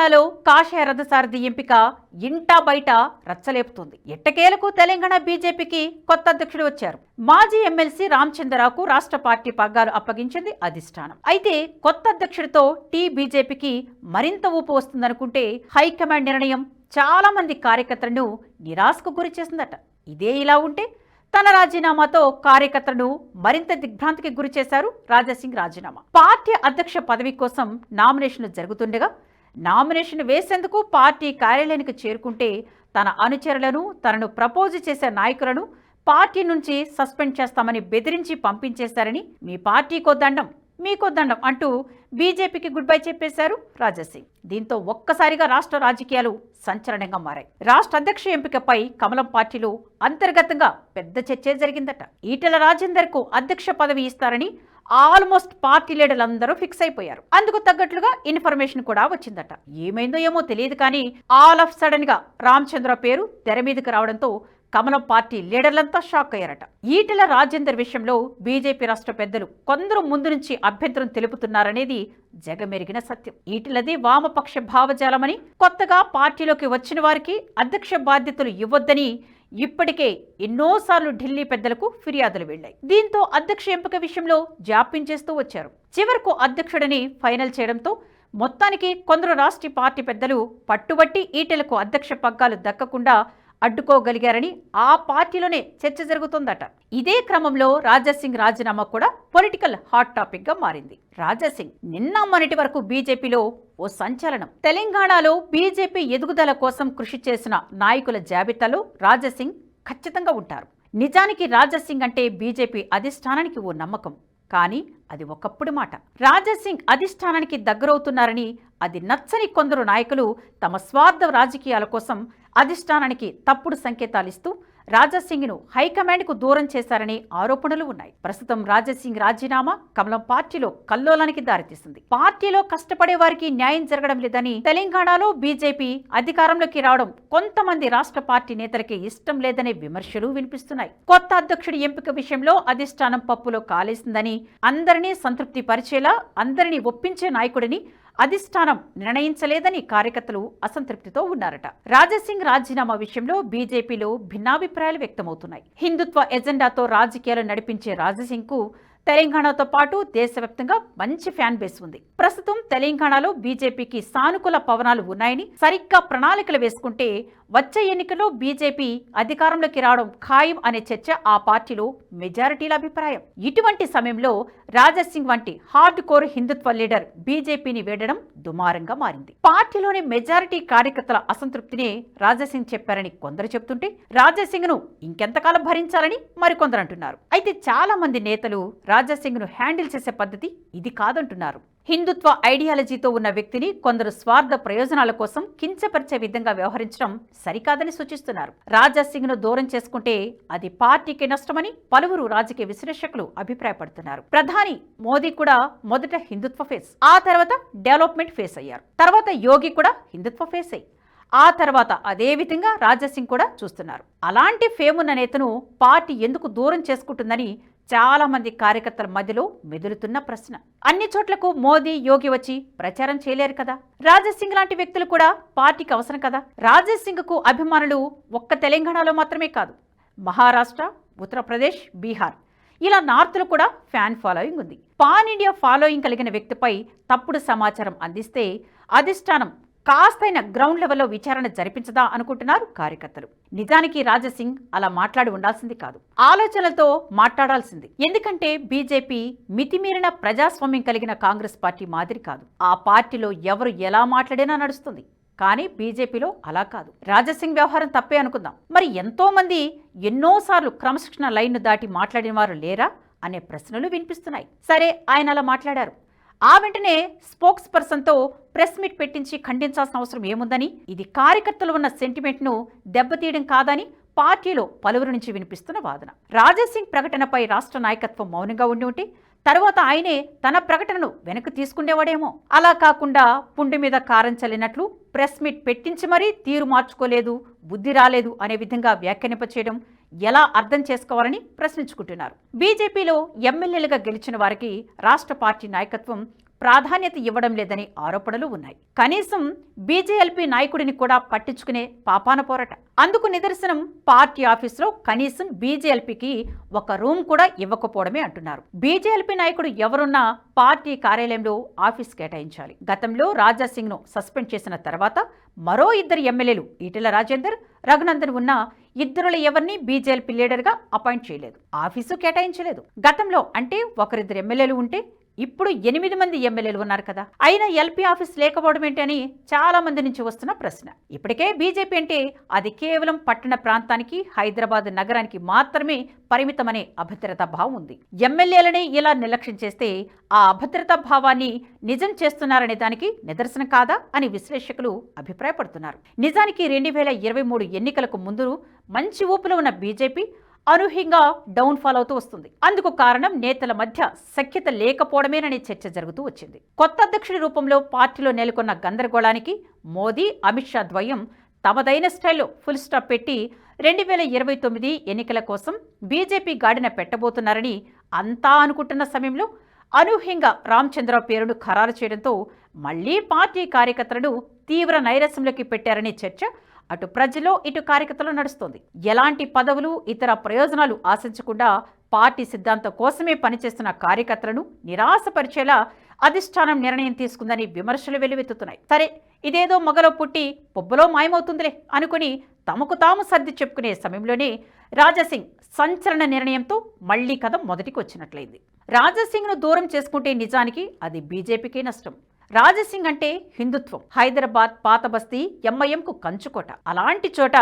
తెలంగాణలో కాషాయ రథసారథి ఎంపిక ఇంటా బయట రచ్చలేపుతుంది. ఎట్టకేలకు తెలంగాణ బీజేపీకి కొత్త అధ్యక్షుడు వచ్చారు. మాజీ ఎమ్మెల్సీ రామచంద్రరావుకు రాష్ట్ర పార్టీ పగ్గాలు అప్పగించింది అధిష్టానం. అయితే కొత్త అధ్యక్షుడితో టీ బీజేపీకి మరింత ఊపు వస్తుందనుకుంటే హైకమాండ్ నిర్ణయం చాలా మంది కార్యకర్తలను నిరాశకు గురి చేసిందట. ఇదే ఇలా ఉంటే తన రాజీనామాతో కార్యకర్తలను మరింత దిగ్భ్రాంతికి గురి చేశారు రాజాసింగ్ రాజీనామా. పార్టీ అధ్యక్ష పదవి కోసం నామినేషన్లు జరుగుతుండగా నామినేషన్ వేసేందుకు పార్టీ కార్యాలయానికి చేరుకుంటే తన అనుచరులను తనను ప్రపోజ్ చేసే నాయకులను పార్టీ నుంచి సస్పెండ్ చేస్తామని బెదిరించి పంపించేశారని మీ పార్టీకో దండం మీకో దండం అంటూ బీజేపీకి గుడ్ బై చెప్పేశారు రాజాసింగ్ దీంతో ఒక్కసారిగా రాష్ట్ర రాజకీయాలు సంచలనంగా మారాయి. రాష్ట్ర అధ్యక్ష ఎంపికపై కమలం పార్టీలో అంతర్గతంగా పెద్ద చర్చే జరిగిందట. ఈటెల రాజేందర్కు అధ్యక్ష పదవి ఇస్తారని ఆల్మోస్ట్ పార్టీ లీడర్లందరూ ఫిక్స్ అయిపోయారు. అందుకు తగ్గట్లుగా ఇన్ఫర్మేషన్ కూడా వచ్చిందట. ఏమైందో ఏమో తెలియదు కానీ ఆల్ ఆఫ్ సడన్గా రామచంద్ర పేరు తెర మీదకి రావడంతో కమలం పార్టీ లీడర్లంతా షాక్ అయ్యారట. ఈటెల రాజేందర్ విషయంలో బీజేపీ రాష్ట్ర పెద్దలు కొందరు ముందు నుంచి అభ్యంతరం తెలుపుతున్నారనేది జగమెరిగిన సత్యం. ఈటెలది వామపక్ష భావజాలమని కొత్తగా పార్టీలోకి వచ్చిన వారికి అధ్యక్ష బాధ్యతలు ఇవ్వొద్దని ఇప్పటికే ఎన్నోసార్లు ఢిల్లీ పెద్దలకు ఫిర్యాదులు వెళ్ళాయి దీంతో అధ్యక్ష ఎంపిక విషయంలో జాప్యం చేస్తూ వచ్చారు. చివరకు అధ్యక్షుడిని ఫైనల్ చేయడంతో మొత్తానికి కొందరు రాష్ట్రీయ పార్టీ పెద్దలు పట్టుబట్టి ఈటెలకు అధ్యక్ష పగ్గాలు దక్కకుండా అడ్డుకోగలిగారని ఆ పార్టీలోనే చర్చ జరుగుతోందట. ఇదే క్రమంలో రాజాసింగ్ రాజీనామా కూడా పొలిటికల్ హాట్ టాపిక్గా మారింది. రాజాసింగ్ నిన్న మొన్నటి వరకు బీజేపీలో ఓ సంచలనం. తెలంగాణలో బీజేపీ ఎదుగుదల కోసం కృషి చేసిన నాయకుల జాబితాలో రాజాసింగ్ ఖచ్చితంగా ఉంటారు. నిజానికి రాజాసింగ్ అంటే బీజేపీ అధిష్టానానికి ఓ నమ్మకం. కానీ అది ఒకప్పుడు మాట. రాజాసింగ్ అధిష్టానానికి దగ్గరవుతున్నారని అది నచ్చని కొందరు నాయకులు తమ స్వార్థ రాజకీయాల కోసం అధిష్టానానికి తప్పుడు సంకేతాలిస్తూ రాజాసింగ్ను హైకమాండ్కు దూరం చేశారనే ఆరోపణలు ఉన్నాయి. ప్రస్తుతం రాజాసింగ్ రాజీనామా కమలం పార్టీలో కల్లోలానికి దారితీస్తుంది పార్టీలో కష్టపడే వారికి న్యాయం జరగడం లేదని తెలంగాణలో బీజేపీ అధికారంలోకి రావడం కొంతమంది రాష్ట్ర పార్టీ నేతలకి ఇష్టం లేదనే విమర్శలు వినిపిస్తున్నాయి. కొత్త అధ్యక్షుడి ఎంపిక విషయంలో అధిష్టానం పప్పులో కాలేసిందని అందరినీ సంతృప్తి పరిచేలా అందరినీ ఒప్పించే నాయకుడిని అధిష్టానం నిర్ణయించలేదని కార్యకర్తలు అసంతృప్తితో ఉన్నారట. రాజాసింగ్ రాజీనామా విషయంలో బీజేపీలో భిన్నాభిప్రాయాలు వ్యక్తమవుతున్నాయి. హిందుత్వ ఎజెండాతో రాజకీయాలు నడిపించే రాజాసింగ్కు తెలంగాణతో పాటు దేశవ్యాప్తంగా మంచి ఫ్యాన్ బేస్ ఉంది. ప్రస్తుతం తెలంగాణలో బీజేపీకి సానుకూల పవనాలు ఉన్నాయని సరిగ్గా ప్రణాళికలు వేసుకుంటే వచ్చే ఎన్నికల్లో బీజేపీ అధికారంలోకి రావడం ఖాయం అనే చర్చ ఆ పార్టీలో మెజారిటీల అభిప్రాయం. ఇటువంటి సమయంలో రాజాసింగ్ వంటి హార్డ్ కోర్ హిందుత్వ లీడర్ బీజేపీని వేడడం దుమారంగా మారింది. పార్టీలోని మెజారిటీ కార్యకర్తల అసంతృప్తినే రాజాసింగ్ చెప్పారని కొందరు చెబుతుంటే రాజాసింగ్ను ఇంకెంతకాలం భరించాలని మరికొందరు అంటున్నారు. అయితే చాలా మంది నేతలు రాజాసింగ్ను హ్యాండిల్ చేసే పద్ధతి ఇది కాదంటున్నారు. హిందుత్వ ఐడియాలజీతో ఉన్న వ్యక్తిని కొందరు స్వార్థ ప్రయోజనాల కోసం కించపరిచే విధంగా వ్యవహరించడం సరికాదని సూచిస్తున్నారు. రాజాసింగ్ను దూరం చేసుకుంటే అది పార్టీకి నష్టమని పలువురు రాజకీయ విశ్లేషకులు అభిప్రాయపడుతున్నారు. ప్రధాని మోదీ కూడా మొదట హిందుత్వ ఫేస్ ఆ తర్వాత డెవలప్మెంట్ ఫేస్ అయ్యారు. తర్వాత యోగి కూడా హిందుత్వ ఫేస్. అయ్యి ఆ తర్వాత అదే విధంగా రాజాసింగ్ కూడా చూస్తున్నారు. అలాంటి ఫేమున్న నేతను పార్టీ ఎందుకు దూరం చేసుకుంటుందని చాలామంది కార్యకర్తల మధ్యలో మెదులుతున్న ప్రశ్న. అన్ని చోట్లకు మోదీ యోగి వచ్చి ప్రచారం చేయలేరు కదా? రాజాసింగ్ లాంటి వ్యక్తులు కూడా పార్టీకి అవసరం కదా? రాజాసింగ్కు అభిమానులు ఒక్క తెలంగాణలో మాత్రమే కాదు. మహారాష్ట్ర ఉత్తరప్రదేశ్ బీహార్. ఇలా నార్త్లో కూడా ఫ్యాన్ ఫాలోయింగ్ ఉంది. పాన్ ఇండియా ఫాలోయింగ్ కలిగిన వ్యక్తిపై తప్పుడు సమాచారం అందిస్తే అధిష్టానం కాస్తైన గ్రౌండ్ లెవెల్లో విచారణ జరిపించదా అనుకుంటున్నారు కార్యకర్తలు. నిజానికి రాజసింగ్ అలా మాట్లాడి ఉండాల్సింది కాదు. ఆలోచనలతో మాట్లాడాల్సింది. ఎందుకంటే బీజేపీ మితిమీరిన ప్రజాస్వామ్యం కలిగిన కాంగ్రెస్ పార్టీ మాదిరి కాదు. ఆ పార్టీలో ఎవరు ఎలా మాట్లాడినా నడుస్తుంది. కానీ బీజేపీలో అలా కాదు. రాజసింగ్ వ్యవహారం తప్పే అనుకుందాం. మరి ఎంతో మంది ఎన్నోసార్లు క్రమశిక్షణ లైన్ను దాటి మాట్లాడిన వారు లేరా? అనే ప్రశ్నలు వినిపిస్తున్నాయి. సరే ఆయన అలా మాట్లాడారు. ఆ వెంటనే స్పోక్స్ పర్సన్తో ప్రెస్ మీట్ పెట్టించి ఖండించాల్సిన అవసరం ఏముందని ఇది కార్యకర్తలు ఉన్న సెంటిమెంట్ను దెబ్బతీయడం కాదని పార్టీలో పలువురు నుంచి వినిపిస్తున్న వాదన. రాజాసింగ్ ప్రకటనపై రాష్ట్ర నాయకత్వం మౌనంగా ఉండి ఉంటే తర్వాత ఆయనే తన ప్రకటనను వెనక్కి తీసుకునేవాడేమో అలా కాకుండా పుండి మీద కారం చల్లినట్లు ప్రెస్ మీట్ పెట్టించి మరీ తీరు మార్చుకోలేదు బుద్ధి రాలేదు అనే విధంగా వ్యాఖ్యానింపచేయడం ఎలా అర్థం చేసుకోవాలని ప్రశ్నించుకుంటున్నారు. బీజేపీలో ఎమ్మెల్యేలుగా గెలిచిన వారికి రాష్ట్ర పార్టీ నాయకత్వం ప్రాధాన్యత ఇవ్వడం లేదని ఆరోపణలు ఉన్నాయి. కనీసం బీజేఎల్పీ నాయకుడిని కూడా పట్టించుకునే పాపాన పోరట. అందుకు నిదర్శనం పార్టీ ఆఫీసులో కనీసం బీజేఎల్పీకి ఒక రూమ్ కూడా ఇవ్వకపోవడమే అంటున్నారు. బీజేఎల్పీ నాయకుడు ఎవరున్నా పార్టీ కార్యాలయంలో ఆఫీస్ కేటాయించాలి. గతంలో రాజా ను సస్పెండ్ చేసిన తర్వాత మరో ఇద్దరు ఎమ్మెల్యేలు ఈటెల రాజేందర్ రఘునందన్ ఉన్న ఇద్దరుల ఎవరిని బీజేపీ లీడర్గా అపాయింట్ చేయలేదు. ఆఫీసు కేటాయించలేదు. గతంలో అంటే ఒకరిద్దరు ఎమ్మెల్యేలు ఉంటే ఇప్పుడు ఎనిమిది మంది ఎమ్మెల్యేలు ఉన్నారు కదా. అయినా ఎల్పీ ఆఫీస్ లేకపోవడం ఏంటి అని చాలా మంది నుంచి వస్తున్న ప్రశ్న. ఇప్పటికే బీజేపీ అంటే అది కేవలం పట్టణ ప్రాంతానికి హైదరాబాద్ నగరానికి మాత్రమే పరిమితమనే అభద్రతా భావం ఉంది. ఎమ్మెల్యేలని ఇలా నిర్లక్ష్యం చేస్తే ఆ అభద్రతా భావాన్ని నిజం చేస్తున్నారనే దానికి నిదర్శనం కాదా అని విశ్లేషకులు అభిప్రాయపడుతున్నారు. నిజానికి రెండు వేల ఇరవై మూడు ఎన్నికలకు ముందు మంచి ఊపులో ఉన్న బీజేపీ అనూహ్యంగా డౌన్ ఫాల్ అవుతూ వస్తుంది. అందుకు కారణం నేతల మధ్య సఖ్యత లేకపోవడమేననే చర్చ జరుగుతూ వచ్చింది. కొత్త అధ్యక్షుడి రూపంలో పార్టీలో నెలకొన్న గందరగోళానికి మోదీ అమిత్ షా ద్వయం తమదైన స్టైల్లో ఫుల్ స్టాప్ పెట్టి రెండు వేల ఇరవై తొమ్మిది ఎన్నికల కోసం బీజేపీ గాడిన పెట్టబోతున్నారని అంతా అనుకుంటున్న సమయంలో అనూహ్యంగా రామచంద్రరావు పేరును ఖరారు చేయడంతో మళ్ళీ పార్టీ కార్యకర్తలను తీవ్ర నైరస్యంలోకి పెట్టారనే చర్చ అటు ప్రజలు ఇటు కార్యకర్తలు నడుస్తోంది. ఎలాంటి పదవులు ఇతర ప్రయోజనాలు ఆశించకుండా పార్టీ సిద్ధాంతం కోసమే పనిచేస్తున్న కార్యకర్తలను నిరాశపరిచేలా అధిష్టానం నిర్ణయం తీసుకుందని విమర్శలు వెల్లువెత్తుతున్నాయి. సరే ఇదేదో మొగలో పుట్టి పొబ్బలో మాయమవుతుందిలే అనుకుని తమకు తాము సర్ది చెప్పుకునే సమయంలోనే రాజాసింగ్ సంచలన నిర్ణయంతో మళ్ళీ కథ మొదటికి వచ్చినట్లయింది రాజాసింగ్ను దూరం చేసుకుంటే నిజానికి అది బీజేపీకే నష్టం. రాజసింగ్ అంటే హిందుత్వం. హైదరాబాద్ పాత బస్తీ ఎంఐఎంకు కంచుకోట. అలాంటి చోట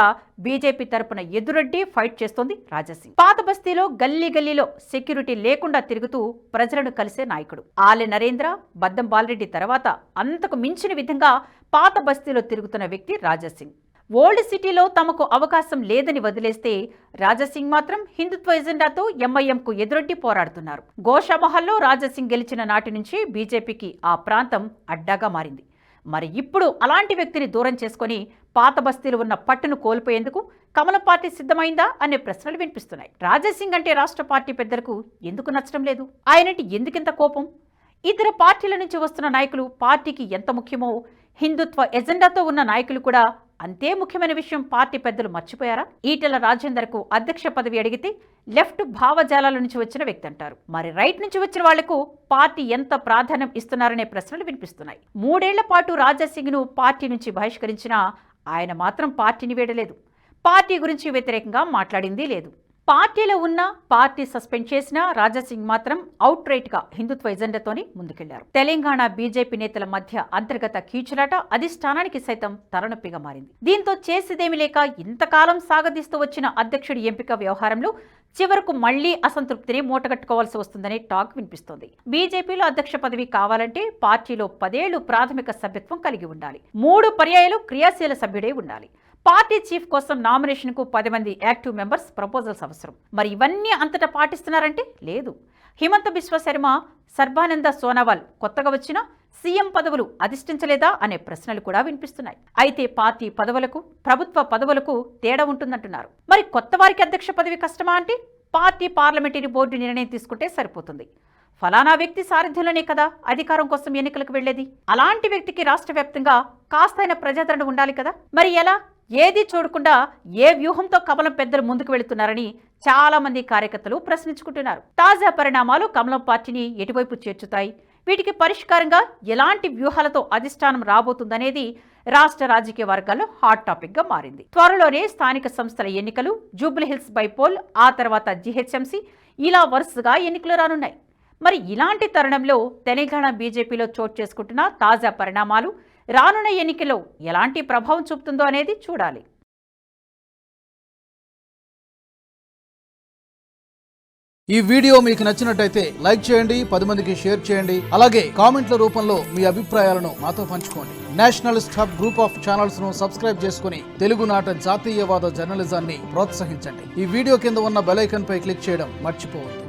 బీజేపీ తరపున ఎదురొడ్డి ఫైట్ చేస్తోంది రాజసింగ్. పాత బస్తీలో గల్లీ గల్లీలో సెక్యూరిటీ లేకుండా తిరుగుతూ ప్రజలను కలిసే నాయకుడు. ఆలె నరేంద్ర బద్దం బాలరెడ్డి తర్వాత అంతకు మించిన విధంగా పాత బస్తీలో తిరుగుతున్న వ్యక్తి రాజసింగ్. ఓల్డ్ సిటీలో తమకు అవకాశం లేదని వదిలేస్తే రాజసింగ్ మాత్రం హిందుత్వ ఎజెండాతో ఎంఐఎంకు ఎదురొడ్డి పోరాడుతున్నారు. గోషామహల్లో రాజసింగ్ గెలిచిన నాటి నుంచి బీజేపీకి ఆ ప్రాంతం అడ్డాగా మారింది. మరి ఇప్పుడు అలాంటి వ్యక్తిని దూరం చేసుకొని పాత బస్తీలు ఉన్న పట్టును కోల్పోయేందుకు కమల పార్టీ సిద్ధమైందా అనే ప్రశ్నలు వినిపిస్తున్నాయి. రాజసింగ్ అంటే రాష్ట్ర పార్టీ పెద్దలకు ఎందుకు నచ్చడం లేదు? ఆయనంటే ఎందుకింత కోపం? ఇతర పార్టీల నుంచి వస్తున్న నాయకులు పార్టీకి ఎంత ముఖ్యమో హిందుత్వ ఎజెండాతో ఉన్న నాయకులు కూడా అంతే ముఖ్యమైన విషయం పార్టీ పెద్దలు మర్చిపోయారా? ఈటెల రాజేందర్కు అధ్యక్ష పదవి అడిగితే లెఫ్ట్ భావజాలాల నుంచి వచ్చిన వ్యక్తి అంటారు. మరి రైట్ నుంచి వచ్చిన వాళ్ళకు పార్టీ ఎంత ప్రాధాన్యం ఇస్తున్నారనే ప్రశ్నలు వినిపిస్తున్నాయి. మూడేళ్ళ పాటు రాజాసింగ్ను పార్టీ నుంచి బహిష్కరించినా ఆయన మాత్రం పార్టీని వీడలేదు. పార్టీ గురించి వ్యతిరేకంగా మాట్లాడింది లేదు. పార్టీలో ఉన్న పార్టీ సస్పెండ్ చేసిన రాజాసింగ్ మాత్రం అవుట్ రైట్గా హిందుత్వ ఎజెండాతోనే ముందుకెళ్ళారు. తెలంగాణ బీజేపీ నేతల మధ్య అంతర్గత కీచులాట అధిష్టానానికి సైతం తలనొప్పిగా మారింది. దీంతో చేసేదేమి లేక ఇంతకాలం సాగదీస్తూ వచ్చిన అధ్యక్షుడి ఎంపిక వ్యవహారంలో చివరకు మళ్ళీ అసంతృప్తిని మూటగట్టుకోవాల్సి వస్తుందనే టాక్ వినిపిస్తోంది. బీజేపీలో అధ్యక్ష పదవి కావాలంటే పార్టీలో పదేళ్ళు ప్రాథమిక సభ్యత్వం కలిగి ఉండాలి. మూడు పర్యాయాలు క్రియాశీల సభ్యుడే ఉండాలి. పార్టీ చీఫ్ కోసం నామినేషన్కు పది మంది యాక్టివ్ మెంబర్స్ ప్రపోజల్స్ అవసరం. మరి ఇవన్నీ అంతటా పాటిస్తున్నారంటే లేదు. హిమంత బిశ్వ శర్మ సర్బానంద సోనోవాల్ కొత్తగా వచ్చిన సీఎం పదవులు అధిష్ఠించలేదా అనే ప్రశ్నలు కూడా వినిపిస్తున్నాయి. అయితే పార్టీ పదవులకు ప్రభుత్వ పదవులకు తేడా ఉంటుందంటున్నారు. మరి కొత్త వారికి అధ్యక్ష పదవి కష్టమా అంటే పార్టీ పార్లమెంటరీ బోర్డు నిర్ణయం తీసుకుంటే సరిపోతుంది. ఫలానా వ్యక్తి సారథ్యంలోనే కదా అధికారం కోసం ఎన్నికలకు వెళ్ళేది అలాంటి వ్యక్తికి రాష్ట్ర వ్యాప్తంగా కాస్తైన ప్రజాదరణ ఉండాలి కదా. మరి ఎలా? ఏది చూడకుండా ఏ వ్యూహంతో కమలం పెద్దలు ముందుకు వెళుతున్నారని చాలా మంది కార్యకర్తలు ప్రశ్నించుకుంటున్నారు. తాజా పరిణామాలు కమలం పార్టీని ఎటువైపు చేర్చుతాయి? వీటికి పరిష్కారంగా ఎలాంటి వ్యూహాలతో అధిష్టానం రాబోతుందనేది రాష్ట్ర రాజకీయ వర్గాల్లో హాట్ టాపిక్గా మారింది. త్వరలోనే స్థానిక సంస్థల ఎన్నికలు జూబ్లీహిల్స్ బైపోల్ ఆ తర్వాత జీహెచ్ఎంసీ ఇలా వరుసగా ఎన్నికలు రానున్నాయి. మరి ఇలాంటి తరుణంలో తెలంగాణ బీజేపీలో చోటు చేసుకుంటున్న తాజా పరిణామాలు రానున్న ఎన్నికలో ఎలాంటి ప్రభావం చూపుతుందో అనేది చూడాలి. ఈ వీడియో మీకు నచ్చినట్టయితే లైక్ చేయండి పది మందికి షేర్ చేయండి అలాగే కామెంట్ల రూపంలో మీ అభిప్రాయాలను మాతో పంచుకోండి. నేషనలిస్ట్ హబ్ గ్రూప్ ఆఫ్ ఛానల్స్ను సబ్స్క్రైబ్ చేసుకుని తెలుగునాట జాతీయవాద జర్నలిజాన్ని ప్రోత్సహించండి. ఈ వీడియో కింద ఉన్న బెలైకన్ పై క్లిక్ చేయడం మర్చిపోవద్దు.